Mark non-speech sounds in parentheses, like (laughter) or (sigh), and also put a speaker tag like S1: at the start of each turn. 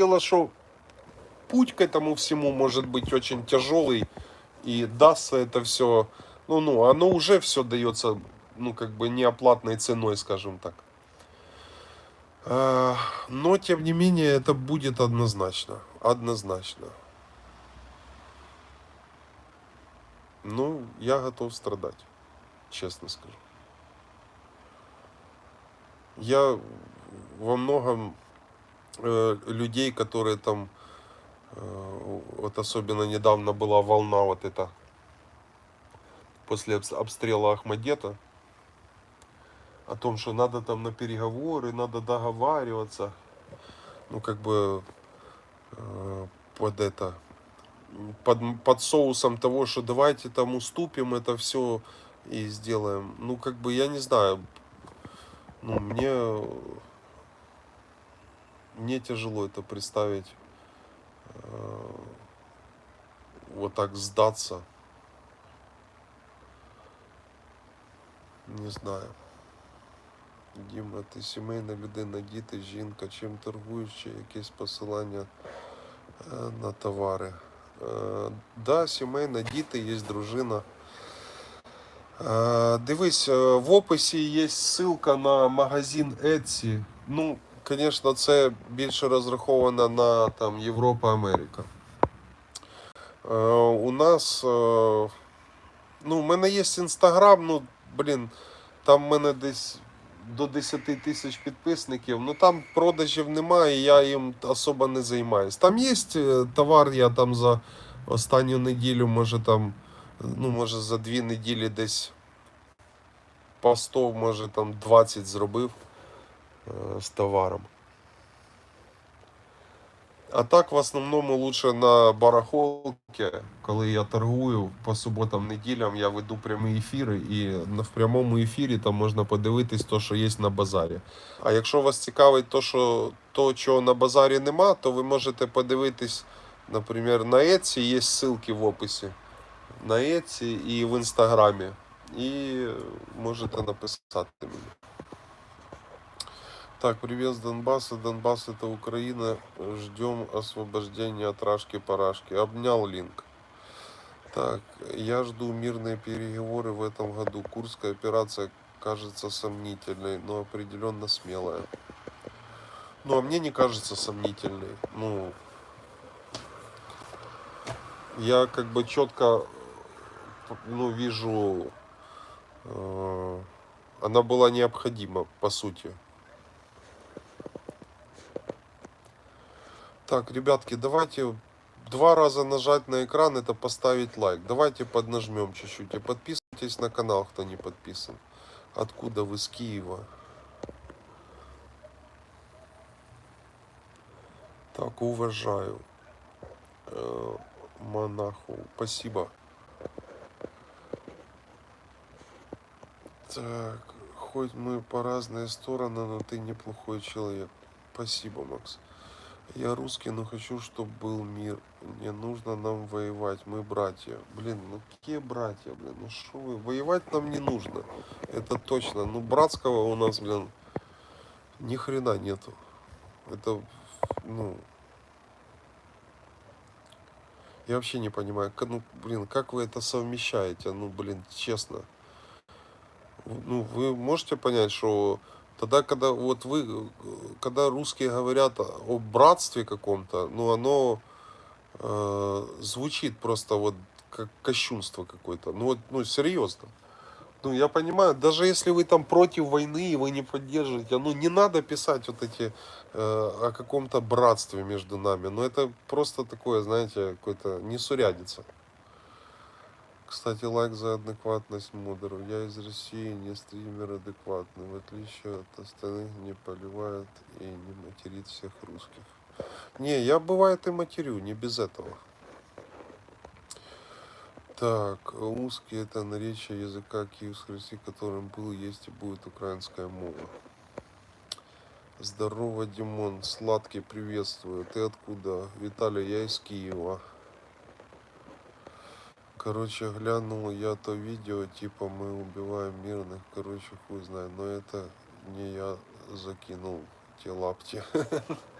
S1: дело, что путь к этому всему может быть очень тяжелый, и дастся это все, ну, ну, оно уже все дается, ну, как бы неоплатной ценой, скажем так. А, Но, тем не менее, это будет однозначно. Однозначно. Ну, я готов страдать, честно скажу. Я во многом э, людей, которые там, э, вот особенно недавно была волна вот эта, после обс- обстрела Ахмадета, о том, что надо там на переговоры, надо договариваться, ну как бы э, под это, под, под соусом того, что давайте там уступим это все и сделаем. Ну как бы я не знаю, ну мне мне тяжело это представить, э, вот так сдаться, не знаю. Діма, ти сімейна людина, діти, жінка, чим торгуєш, чи якесь посилання е, на товари. Е, да, сімейна, діти, є дружина. Е, дивись, е, в описі є ссылка на магазин Etsy. Ну, звісно, це більше розраховано на там, Європа, Америка. Е, у нас, е, ну, у мене є інстаграм, ну, блін, там в мене десь до 10 тисяч підписників. Ну там продажів немає, я їм особо не займаюсь. Там є е, товар, я там за останню неділю, може там, ну може за дві неділі десь по 100, може там 20 зробив з товаром. А так в основному лучше на барахолці, коли я торгую по суботам, неділям, я веду прямі ефіри, і в прямому ефірі там можна подивитись то, що є на базарі. А якщо вас цікавить то, що то, чого на базарі нема, то ви можете подивитись, наприклад, на Etsy, є ссылки в описі. На Etsy і в інстаграмі. І можете написати мені. Так, привет с Донбасса. Донбасс это Украина. Ждем освобождения от Рашки-Парашки. Обнял линк. Так, я жду мирные переговоры в этом году. Курская операция кажется сомнительной, но определенно смелая. Ну, а мне не кажется сомнительной. Ну, я как бы четко, ну, вижу, э, она была необходима, по сути. Так, ребятки, давайте два раза нажать на экран, это поставить лайк. Давайте поднажмем чуть-чуть. И подписывайтесь на канал, кто не подписан. Откуда вы с Киева? Так, уважаю. Э, монаху. Спасибо. Так, хоть мы по разные стороны, но ты неплохой человек. Спасибо, Макс. Я русский, но хочу, чтобы был мир. Не нужно нам воевать, мы братья. Блин, ну какие братья, блин, ну что вы, воевать нам не нужно. Это точно. Ну братского у нас, блин, ни хрена нету. Это, ну... Я вообще не понимаю, ну, блин, как вы это совмещаете, ну, блин, честно. Ну, вы можете понять, что тогда, когда вот вы, когда русские говорят о братстве каком-то, ну, оно э, звучит просто вот как кощунство какое-то. Ну, вот, ну, серьезно. Ну, я понимаю, даже если вы там против войны и вы не поддерживаете, ну, не надо писать вот эти э, о каком-то братстве между нами. Ну, это просто такое, знаете, какое-то несурядица. Кстати, лайк за адекватность модеров. Я из России, не стример адекватный. В отличие от остальных, не поливает и не материт всех русских. Не, я бывает и матерю, не без этого. Так, узкий это наречие языка Киевской Руси, которым был, есть и будет украинская мова. Здорово, Димон, сладкий, приветствую. Ты откуда? Виталий, я из Киева. Короче, глянул я то видео, типа мы убиваем мирных, короче, хуй знает, но это не я закинул те лапти. (laughs)